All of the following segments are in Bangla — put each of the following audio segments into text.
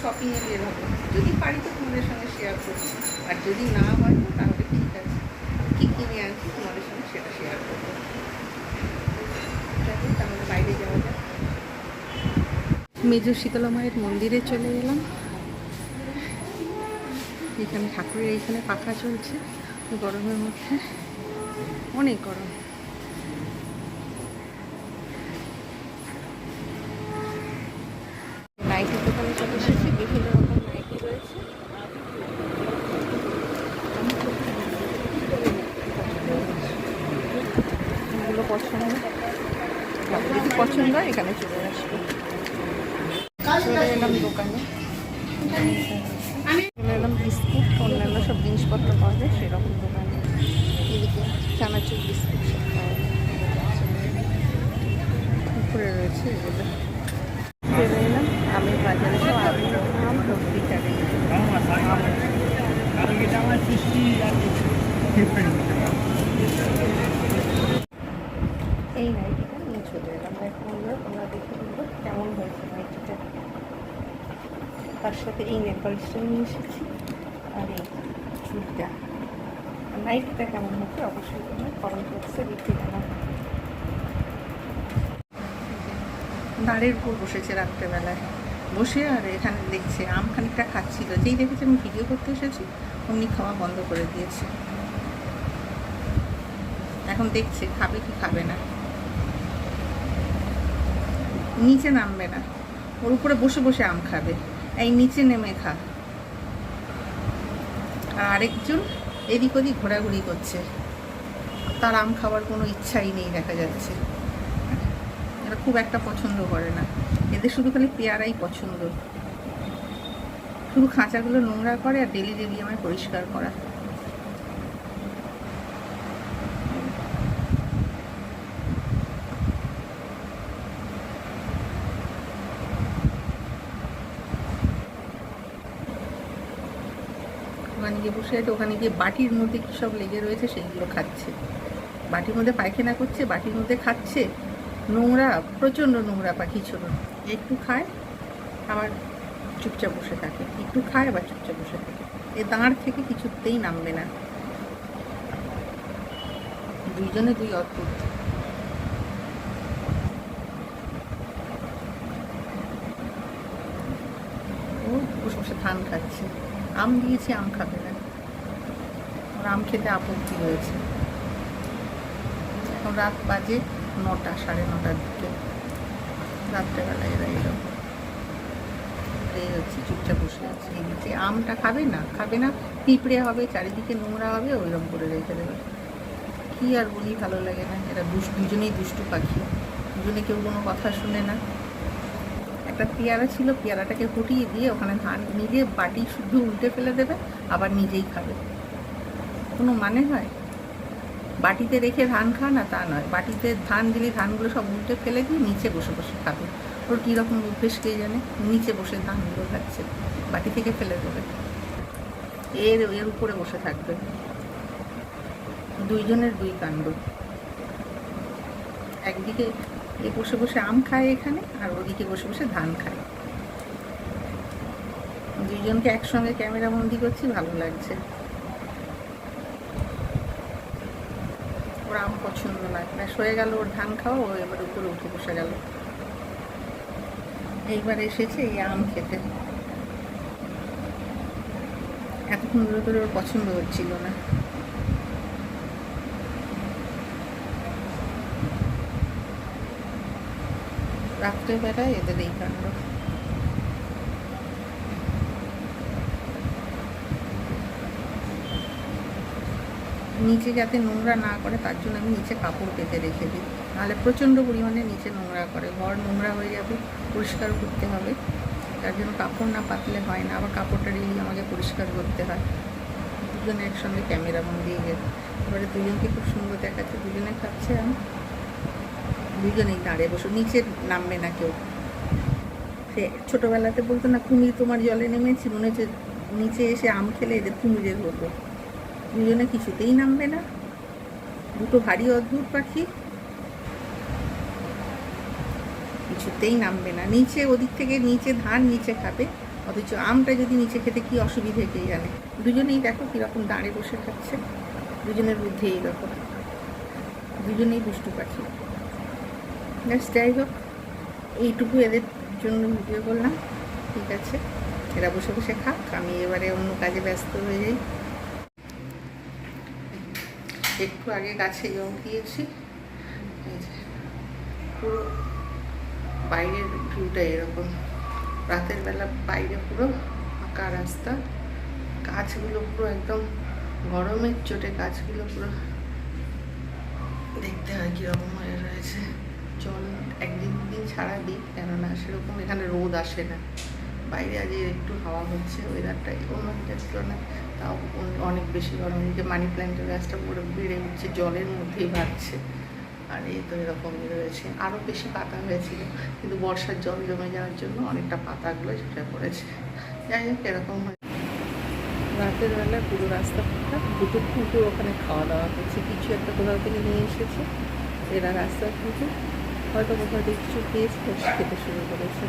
শপিংয়ে বের হব। যদি পারি তো তোমাদের সঙ্গে শেয়ার করব। আর যদি না হয় তাহলে ঠিক আছে। কী কিনে আনছি তোমাদের সঙ্গে সেটা শেয়ার করব। তাহলে বাইরে যাওয়া যাক। মেজর শীতলা মায়ের মন্দিরে চলে এলাম। এখানে ঠাকুরের এইখানে পাখা চলছে গরমের মধ্যে। অনেক গরম। নাইটির দোকানে চলে এসেছি বিভিন্ন রকম নাইটি রয়েছে এগুলো পছন্দ হয় এখানে চলে আসব। চলে এলাম দোকানে। চলে এলাম বিস্কুট অন্যান্য সব জিনিসপত্র পাওয়া যায় সেরকম দোকানে। এদিকে চানাচুর বিস্কুট সব পাওয়া উপরে রয়েছে এগুলো। চলে এলাম, আমের বাজারে সব আম ভর্তি চারে এই নাইটিটা নিয়ে চলে এলাম এখন আমরা তোমরা দেখে বলব কেমন হয়েছে নাইটিটা তার সাথে এই নেপালিশটা নিয়ে এসেছি। আর এই চুলটা নাইটিটা কেমন হচ্ছে অবশ্যই তোমরা কমেন্ট বক্সে লিখে জানাও। দাঁড়ের উপর বসেছে রাত্রেবেলায়। বসে আর এখানে দেখছে, আম খানিকটা খাচ্ছিল। যেই দেখেছে আমি ভিডিও করতে এসেছি, অমনি খাওয়া বন্ধ করে দিয়েছে। এখন দেখছে, খাবে কি খাবে না। নিচে নামবে না। ওর উপরে বসে বসে আম খাবে। এই নিচে নেমে খা। আর আরেকজন এদিক ওদিক ঘোরাঘুরি করছে। তার আম খাওয়ার কোনো ইচ্ছাই নেই দেখা যাচ্ছে। এরা খুব একটা পছন্দ করে না। এদের শুধু খালি পেয়ারাই পছন্দ। শুধু খাঁচাগুলো নোংরা করে আর ডেলি ডেলি আমায় পরিষ্কার করা ওখানে গিয়ে বসে আছে, ওখানে গিয়ে বাটির মধ্যে কী সব লেগে রয়েছে সেইগুলো খাচ্ছে। বাটির মধ্যে পায়খানা করছে, বাটির মধ্যে খাচ্ছে। নোংরা, প্রচণ্ড নোংরা পাখি ছোট। একটু খায়, আবার চুপচাপ বসে থাকে। একটু খায়, আবার চুপচাপ বসে থাকে। এ দাঁড় থেকে কিছুতেই নামবে না। দুইজনে দুই অদ্ভুত। ও, বসে বসে ধান খাচ্ছে। আম দিয়েছি, আম খাবে না। আম খেতে আপত্তি হয়েছে। এখন রাত বাজে নটা, সাড়ে নটার দিকে। রাত্রেবেলায় এরা এই হচ্ছে চুপচাপ বসে আছে। এদিকে আমটা খাবে না খাবে না, পিঁপড়ে হবে, চারিদিকে নোংরা হবে, ওইরকম করে রেখে দেবে। কি আর বলি, ভালো লাগে না। এরা দুজনেই দুষ্টু পাখি। দুজনে কেউ কোনো কথা শুনে না। একটা পেয়ারা ছিল, পেয়ারাটাকে ফুটিয়ে দিয়ে ওখানে ধান, নিজে বাটি শুদ্ধ উল্টে ফেলে দেবে, আবার নিজেই খাবে। কোনো মানে হয়? বাটিতে রেখে ধান খায় না তা নয়। বাটিতে ধান দিলে ধানগুলো সব উল্টে ফেলে দিয়ে নিচে বসে বসে খাবে। ওর কীরকম অভ্যেস কে জানে? নিচে বসে ধানগুলো খাচ্ছে। বাটি থেকে ফেলে দেবে। এর এর উপরে বসে থাকবে। দুইজনের দুই কাণ্ড। একদিকে এ বসে বসে আম খায় এখানে, আর ওদিকে বসে বসে ধান খায়। দুইজনকে একসঙ্গে ক্যামেরা বন্দি করছি, ভালো লাগছে। ওর আম পছন্দ না। ব্যাস, হয়ে গেল ওর ধান খাওয়া, ও এবার উপরে উঠে বসে গেল। এইবার এসেছে এই আম খেতে। এতক্ষণ ধরে ধরে ওর পছন্দ হচ্ছিল না। রাত্রেবেলায় এদের এই কাণ্ড। নিচে যাতে নোংরা না করে, তার জন্য আমি নিচে কাপড় পেতে রেখে দিই। নাহলে প্রচণ্ড পরিমাণে নিচে নোংরা করে, ঘর নোংরা হয়ে যাবে, পরিষ্কার করতে হবে। তার জন্য কাপড় না পাতলে হয় না, আবার কাপড়টা ডেলি আমাকে পরিষ্কার করতে হয়। দুজনে একসঙ্গে ক্যামেরা বন্দি গেছে। এবারে দুজনকে খুব সুন্দর দেখাচ্ছে। দুজনে খাচ্ছে আমি দুজনেই দাঁড়িয়ে বসে, নিচে নামবে না কেউ। সে ছোটোবেলাতে বলতো না, কুমির তোমার জলে নেমেছি। মনে হচ্ছে নিচে এসে আম খেলে এদের কুমিরের হতো দুজনে কিছুতেই নামবে না। দুটো ভারী অদ্ভুত পাখি। কিছুতেই নামবে না। নিচে, ওদিক থেকে নিচে ধান নিচে খাবে। অথচ আমটা যদি নিচে খেতে কি অসুবিধে, কে জানে? দুজনেই দেখো কীরকম দাঁড়ে বসে খাচ্ছে। দুজনের বুদ্ধি এইরকম দুজনেই দুষ্টু পাখি। যাই হোক। এইটুকু এদের জন্য ভিডিও করলাম। ঠিক আছে। এরা বসে বসে খাক। আমি এবারে অন্য কাজে ব্যস্ত হয়ে যাই। একটু আগে গাছে জল দিয়েছি। পুরো বাইরের ভিউটা এরকম। রাতের বেলা বাইরে পুরো ফাঁকা রাস্তা। গাছগুলো পুরো একদম গরমের চোটে গাছগুলো পুরো দেখতে হয় কীরকম হয়ে রয়েছে। জল একদিন দিন ছাড়া দিই, কেননা সেরকম এখানে রোদ আসে না। বাইরে আজ একটু হাওয়া হচ্ছে ওয়েদারটা অন্য দিনের তুলনায় তাও অন- অনেক বেশি গরম। যে মানি প্ল্যান্টের গাছটা পুরো বেড়ে উঠছে, জলের মধ্যেই ভাগছে আর এই তো এরকমই রয়েছে। আরও বেশি পাতা হয়েছিল, কিন্তু বর্ষার জল জমে যাওয়ার জন্য অনেকটা পাতাগুলো ঝুঁকে পড়েছে। যাই হোক, এরকম রাতের বেলা পুরো রাস্তা ফাঁকা, দুটো কুকুর ওখানে খাওয়া দাওয়া করছে কিছু একটা কোথাও থেকে নিয়ে এসেছে, এরা রাস্তার কুকুর হয়তো কোথাও থেকে কিছু খেতে শুরু করেছে।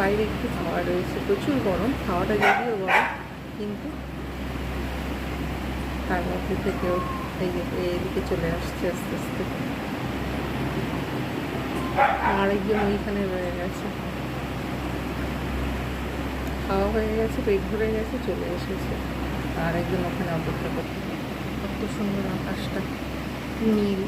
বাইরে একটু হাওয়া রয়েছে। প্রচুর গরম হাওয়াটা যদিও গরম, কিন্তু তার মধ্যে থেকেও এদিকে চলে আসছে আস্তে আস্তে। আরেকজন ওইখানে রয়ে গেছে। খাওয়া হয়ে গেছে, পেট ভরে গেছে, চলে এসেছে। আর একজন ওখানে অপেক্ষা করতে কত সুন্দর আকাশটা, নীল।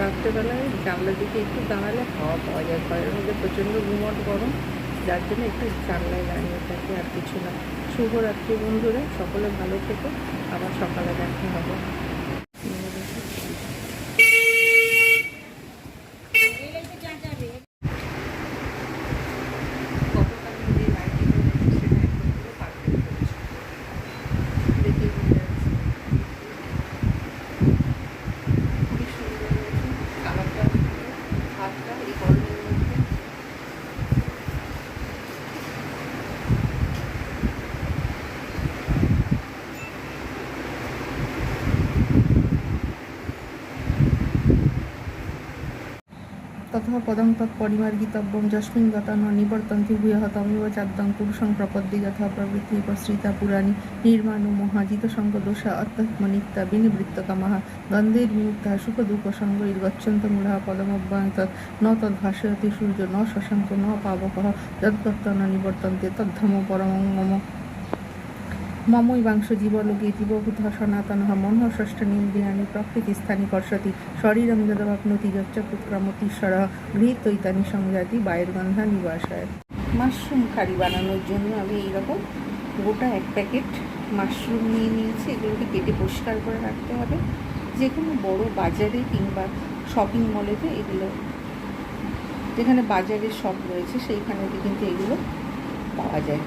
রাত্রেবেলায় জানলার দিকে একটু দাঁড়ালে হাওয়া পাওয়া যায়। ঘরের মধ্যে প্রচণ্ড ঘুমট গরম, যার জন্য একটু জানলায় দাঁড়িয়ে থাকি আর কিছু না। শুভরাত্রি বন্ধুরা, সকলে ভালো থেকো। আবার সকালে দেখা হবে হাতটা এই গরমের মধ্যে পদং তৎপরিমার্গিতব্যম যস্মিন গতা নিবর্তন্তি ভূয়হতমেব চাদ্দং পুরুষং প্রপদ্যে যথা প্রবৃত্তি উপসৃতা পুরাণী নির্মাণ মহাজিত সঙ্গ দোষা অত্যাত্মনিত্যা বিনিবৃত্ত কামাহ। গন্ধের বিমুক্তা সুখ দুঃখ সঙ্গৈর গচ্ছন্ত মূঢ়া পদমব্যায়ত ন তদ্ ভাসয়তি সূর্য ন শশাঙ্ক ন পাবকः যদ্গত্ত ন নিবর্তন্তে তদ্ধম পরমং মম। মমৈবাংশ জীবলোকে জীবভূত সনাতন মনঃ ষষ্ঠনীন্দ্রিয়াণি প্রকৃতিস্থানি কর্ষতি শরীরং যদবাপ্নতি যচ্চকুৎক্রমতীশ্বর গৃহীতৈতানি সংজাতি বায়ুর্গন্ধা নিবাসায়। মাশরুম কারি বানানোর জন্য আমি এইরকম গোটা এক প্যাকেট মাশরুম নিয়ে নিয়েছি। এগুলোকে কেটে পরিষ্কার করে রাখতে হবে। যে কোনো বড়ো বাজারে কিংবা শপিং মলেতে এগুলো যেখানে বাজারের শপ রয়েছে সেইখানেতে কিন্তু এগুলো পাওয়া যায়।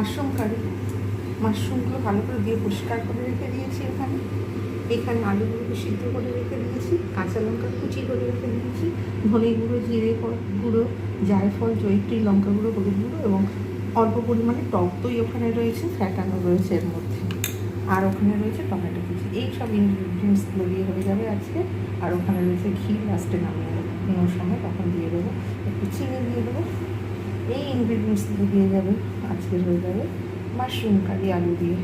মাশরুম কারি মাশরুমগুলো ভালো করে দিয়ে পরিষ্কার করে রেখে দিয়েছি এখানে। এখানে আলুগুলোকে সিদ্ধ করে রেখে দিয়েছি, কাঁচা লঙ্কা কুচি করে রেখে দিয়েছি, ধনে গুঁড়ো, জিরে গুঁড়ো, জায়ফল, জয়িত্রী, লঙ্কা গুঁড়ো, হলুদ গুঁড়ো এবং অল্প পরিমাণে টক দই ওখানে রয়েছে, ফ্যাটানো রয়েছে এর মধ্যে। আর ওখানে রয়েছে টমেটো কুচি। এই সব ইনগ্রিডিয়েন্টসগুলো দিয়ে হয়ে যাবে আজকে। আর ওখানে রয়েছে ঘি লাস্টে নামিয়ে দেবো কোনোর সময় তখন দিয়ে দেবো। একটু চিনি দিয়ে দেবো। এই ইনগ্রিডিয়েন্টসগুলো দিয়ে যাবে আজকে হয়ে যাবে মাশরুম কারি আলু দিয়ে।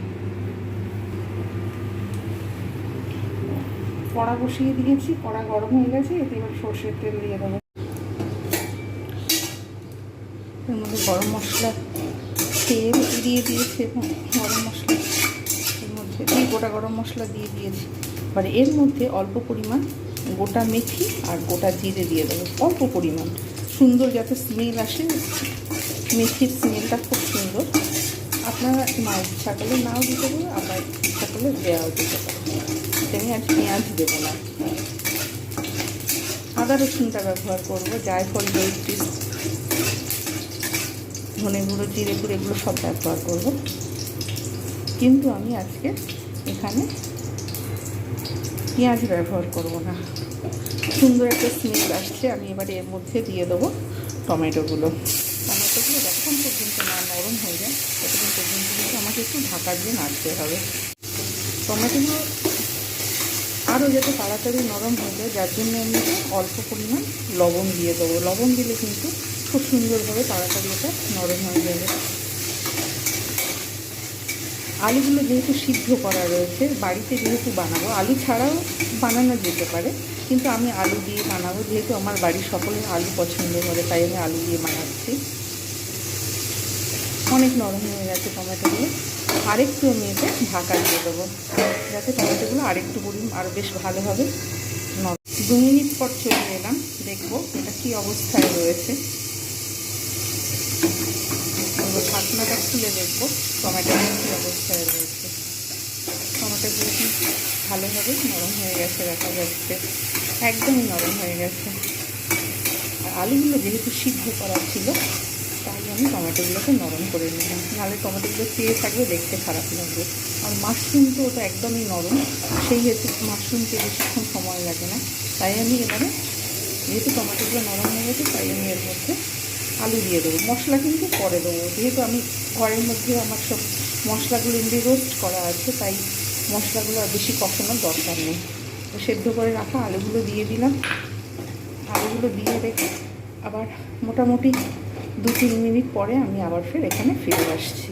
কড়া বসিয়ে দিয়েছি, কড়া গরম হয়ে গেছে, এতে এবার সর্ষের তেল দিয়ে দেবো। এর মধ্যে গরম মশলা, তেল দিয়ে দিয়েছি, গরম মশলা। এর মধ্যে দিয়ে গোটা গরম মশলা দিয়ে দিয়েছি। এবার এর মধ্যে অল্প পরিমাণ গোটা মেথি আর গোটা জিরে দিয়ে দেবো, অল্প পরিমাণ। সুন্দর যাতে স্মেল আসে, মেথির স্মেলটা খুব সুন্দর। আপনারা না ইচ্ছা করলে নাও দিতে পারো আবার ইচ্ছা করলে দেওয়াও দিতে পারো আজ পেঁয়াজ দেবো না। আদা রসুনটা ব্যবহার করব, জায়ফল জয়িত্রী ধনে গুঁড়ো, জিরে গুঁড়ো, এগুলো সব ব্যবহার করব। কিন্তু আমি আজকে এখানে পেঁয়াজ ব্যবহার করব না। সুন্দর একটা স্মেল আসছে, আমি এবারে এর মধ্যে দিয়ে দেবো টমেটোগুলো। টমেটোগুলো যতক্ষণ পর্যন্ত না নরম হয়ে যায়, ততক্ষণ পর্যন্ত কিন্তু আমাকে একটু ঢাকা দিয়ে নাড়তে হবে। টমেটোগুলো আরও যাতে তাড়াতাড়ি নরম হয়ে যায়, যার জন্য আমি অল্প পরিমাণ লবণ দিয়ে দেবো। লবণ দিলে কিন্তু খুব সুন্দরভাবে তাড়াতাড়ি এটা নরম হয়ে যাবে। আলুগুলো যেহেতু সিদ্ধ করা রয়েছে, বাড়িতে যেহেতু বানাবো, আলু ছাড়াও বানানো যেতে পারে। কিন্তু আমি আলু দিয়ে বানাবো, যেহেতু আমার বাড়ির সকলে আলু পছন্দ করে, তাই আমি আলু দিয়ে বানাচ্ছি। অনেক নরম হয়ে গেছে টমেটোগুলো আরেকটু আমি এতে ঢাকা দিয়ে দেবো, যাতে টমেটোগুলো আরেকটু পরিমাণ আরও বেশ ভালোভাবে নরম। দু মিনিট পর চলে এলাম, দেখব এটা কী অবস্থায় রয়েছে। ঢাকনাটা খুলে দেখব, টমেটোগুলো কী অবস্থায় রয়েছে। টমেটোগুলো কিন্তু ভালোভাবে নরম হয়ে গেছে দেখা যাচ্ছে। একদমই নরম হয়ে গেছে। আর আলুগুলো যেহেতু সিদ্ধ করা ছিল, তাই আমি টমেটোগুলোকে নরম করে নিলাম। নাহলে টমেটোগুলো চেয়ে থাকবে দেখতে খারাপ লাগবে। আর মাশরুম তো ওটা একদমই নরম, সেই হেতু মাশরুমকে বেশিক্ষণ সময় লাগে না। তাই আমি এবারে, যেহেতু টমেটোগুলো নরম হয়ে গেছে, তাই আমি এর মধ্যে আলু দিয়ে দেবো। মশলা কিন্তু পরে দেবো। যেহেতু আমি ঘরের মধ্যে আমার সব মশলাগুলো এমনি রোস্ট করা আছে, তাই মশলাগুলো আর বেশি কষানোর দরকার নেই। তো সেদ্ধ করে রাখা আলুগুলো দিয়ে দিলাম। আলুগুলো দিয়ে রেখে আবার মোটামুটি দু তিন মিনিট পরে আমি আবার ফের এখানে ফিরে আসছি।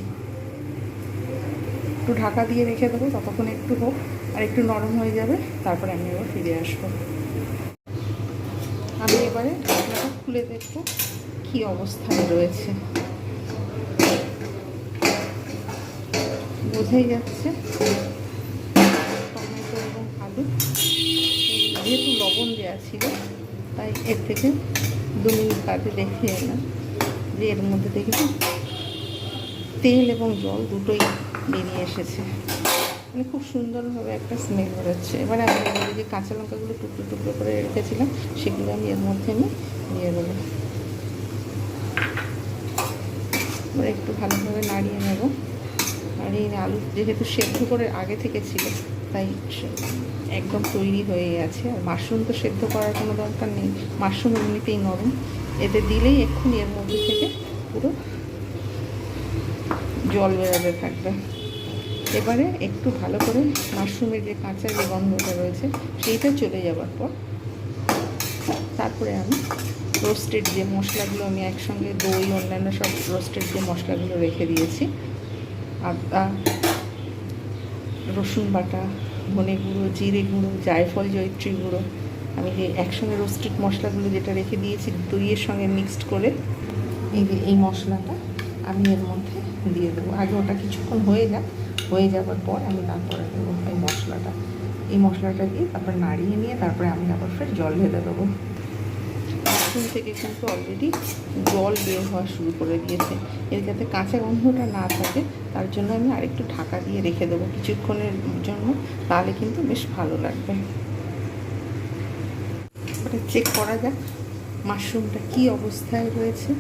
একটু ঢাকা দিয়ে রেখে দেবো, ততক্ষণ একটু হোক, আর একটু নরম হয়ে যাবে, তারপরে আমি আবার ফিরে আসব। আমি এবারে ঢাকনাটা খুলে দেখব কী অবস্থায় রয়েছে। বোঝাই যাচ্ছে লবণ দেওয়া ছিল, তাই এর থেকে দু মিনিট বাদে দেখে এলাম যে এর মধ্যে দেখেছি তেল এবং জল দুটোই বেরিয়ে এসেছে। মানে খুব সুন্দরভাবে একটা স্মেল বেরোচ্ছে। এবারে আমি যে কাঁচা লঙ্কাগুলো টুকরো টুকরো করে রেখেছিলাম, সেগুলো আমি এর মধ্যে আমি দিয়ে দেবো। এবার একটু ভালোভাবে নাড়িয়ে নেব। আর এই আলু যেহেতু সেদ্ধ করে আগে থেকে ছিল তাই একদম তৈরি হয়ে গেছে। আর মাশরুম তো সেদ্ধ করার কোনো দরকার নেই। মাশরুম এমনিতেই নরম। এতে দিলেই এক্ষুনি এর মধ্যে থেকে পুরো জল বেরোতে থাকবে। এবারে একটু ভালো করে মাশরুমের যে কাঁচা যে গন্ধটা রয়েছে, সেইটা চলে যাওয়ার পর তারপরে আমি রোস্টেড যে মশলাগুলো আমি একসঙ্গে দই, অন্যান্য সব রোস্টেড যে মশলাগুলো রেখে দিয়েছি, আদা, রসুন বাটা ধনে গুঁড়ো, জিরে গুঁড়ো, জায়ফল, জয়িত্রী গুঁড়ো। আমি যে একসঙ্গে রোস্টেড মশলাগুলো যেটা রেখে দিয়েছি দইয়ের সঙ্গে মিক্সড করে, এই যে এই মশলাটা আমি এর মধ্যে দিয়ে দেবো। আগে ওটা কিছুক্ষণ হয়ে যাক, হয়ে যাওয়ার পর আমি তারপরে দেবো এই মশলাটা। এই মশলাটা দিয়ে তারপরে নাড়িয়ে নিয়ে তারপরে আমি আবার ফের জল ঢেলে দেবো। মাশরুম থেকে কিন্তু অলরেডি জল বের হওয়া শুরু করে দিয়েছে। এর যাতে কাঁচা গন্ধটা না থাকে, তার জন্য আমি আরেকটু ঢাকা দিয়ে রেখে দেবো কিছুক্ষণের জন্য, তাহলে কিন্তু বেশ ভালো লাগবে। ওটা চেক করা যাক, মাশরুমটা কি অবস্থায় রয়েছে।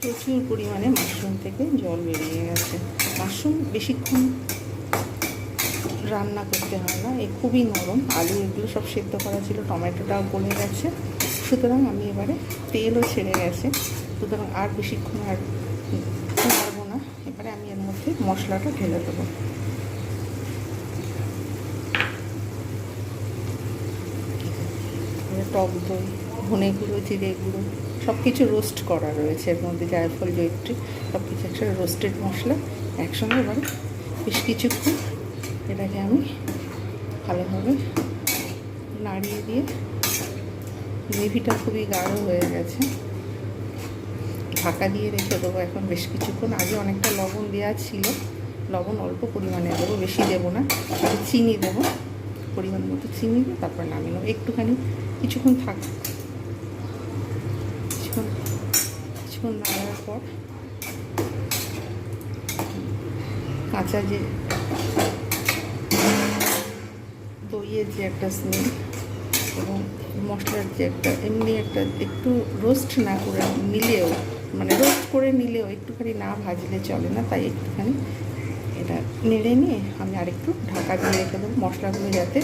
প্রচুর পরিমাণে মাশরুম থেকে জল বেরিয়ে গেছে। মাশরুম বেশিক্ষণ রান্না করতে হয় না, এ খুবই নরম। আলু এগুলো সব সেদ্ধ করা ছিল, টমেটোটাও গলে গেছে। সুতরাং আমি এবারে তেলও ছেড়ে গেছে। সুতরাং আর বেশিক্ষণ আর পারব না। এবারে আমি এর মধ্যে মশলাটা ঢেলে দেবো। টক দই, ধনে গুঁড়ো, জিরে গুঁড়ো সব কিছু রোস্ট করা রয়েছে। এর মধ্যে জায়ফল জৈত্রী সব কিছু একসাথে রোস্টেড মশলা। একসঙ্গে এবারে বেশ কিছুক্ষণ এটাকে আমি ভালোভাবে নাড়িয়ে দিয়ে, গ্রেভিটা খুবই গাঢ় হয়ে গেছে। ঢাকা দিয়ে রেখে দেবো এখন বেশ কিছুক্ষণ। আগে অনেকটা লবণ দেওয়া ছিল। লবণ অল্প পরিমাণে দেবো, বেশি দেবো না। চিনি দেবো, পরিমাণ মতো চিনি দিয়ে তারপর নামিয়ে নেব। একটুখানি কিছুক্ষণ থাক, কিছুক্ষণ কিছুক্ষণ নাড়ার পর কাঁচা যে দইয়ের যে একটা স্মেল এবং মশলার যে একটা এমনি একটা একটু রোস্ট না করে নিলেও মানে রোস্ট করে নিলেও একটুখানি না ভাজলে চলে না, তাই একটুখানি এটা নেড়ে নিয়ে আমি আরেকটু ঢাকা দিয়ে রেখে দেবো মশলাগুলো যাতে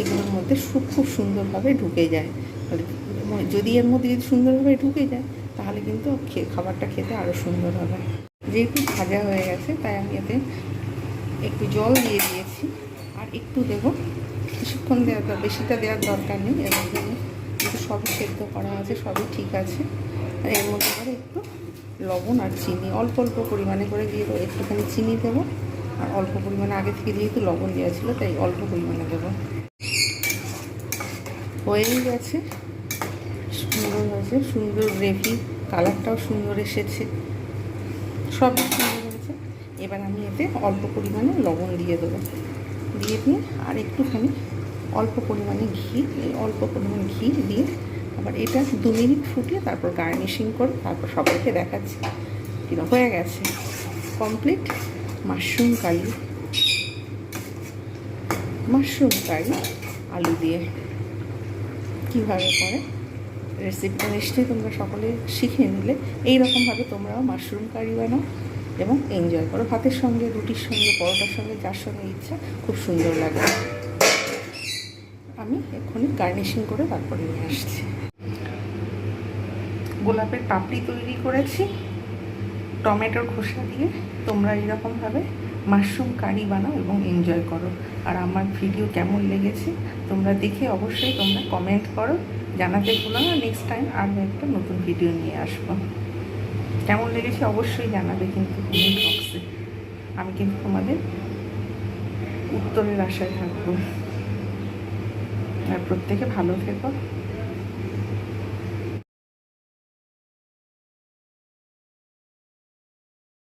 এগুলোর মধ্যে খুব খুব সুন্দরভাবে ঢুকে যায়। মানে যদি এর মধ্যে যদি সুন্দরভাবে ঢুকে যায়, তাহলে কিন্তু খাবারটা খেতে আরও সুন্দর হবে। যেহেতু ভাজা হয়ে গেছে, তাই আমি এতে একটু জল দিয়ে দিয়েছি। আর একটু দেবো কিছুক্ষণ দেওয়ার বেশিটা দেওয়ার দরকার নেই। এর মধ্যে যেহেতু সবই সেদ্ধ করা আছে, সবই ঠিক আছে। আর এর মধ্যে করে একটু লবণ আর চিনি, অল্প অল্প পরিমাণে করে দিয়ে দেবো। একটুখানি চিনি দেবো আর অল্প পরিমাণে, আগে থেকে যেহেতু লবণ দেওয়া ছিল, তাই অল্প পরিমাণে দেবো। হয়েই গেছে। সুন্দর হয়েছে। সুন্দর গ্রেভি, কালারটাও সুন্দর এসেছে। সবই সুন্দর হয়েছে। এবার আমি এতে অল্প পরিমাণে লবণ দিয়ে দেবো। দিয়ে দিয়ে আর একটুখানি অল্প পরিমাণে ঘি অল্প পরিমাণে ঘি দিয়ে আবার এটা দু মিনিট ফুটিয়ে তারপর গার্নিশিং করে তারপর সবাইকে দেখাচ্ছি। কীরকম হয়ে গেছে। Complete mushroom curry mushroom curry আলু দিয়ে। কীভাবে করে? রেসিপিটা নিশ্চয়ই তোমরা সকলে শিখে নিলে। এই রকমভাবে তোমরাও মাশরুম কারি বানাও এবং এনজয় করো। ভাতের সঙ্গে, রুটির সঙ্গে, পরোটার সঙ্গে, যার সঙ্গে ইচ্ছা, খুব সুন্দর লাগে। আমি এক্ষুনি গার্নিশিং করে তারপরে নিয়ে আসছি। গোলাপের পাপড়ি তৈরি করেছি। টমেটোর খোসা দিয়ে তোমরা এরকমভাবে মাশরুম কারি বানাও এবং এনজয় করো। আর আমার ভিডিও কেমন লেগেছে তোমরা দেখে অবশ্যই তোমরা কমেন্ট করো। জানাতে ভুলো না নেক্সট টাইম আরও একটা নতুন ভিডিও নিয়ে আসব। কেমন লেগেছে অবশ্যই জানাবে কিন্তু কমেন্ট বক্সে আমি কিন্তু তোমাদের উত্তরের আশায় থাকব। আর প্রত্যেকে ভালো থেকো।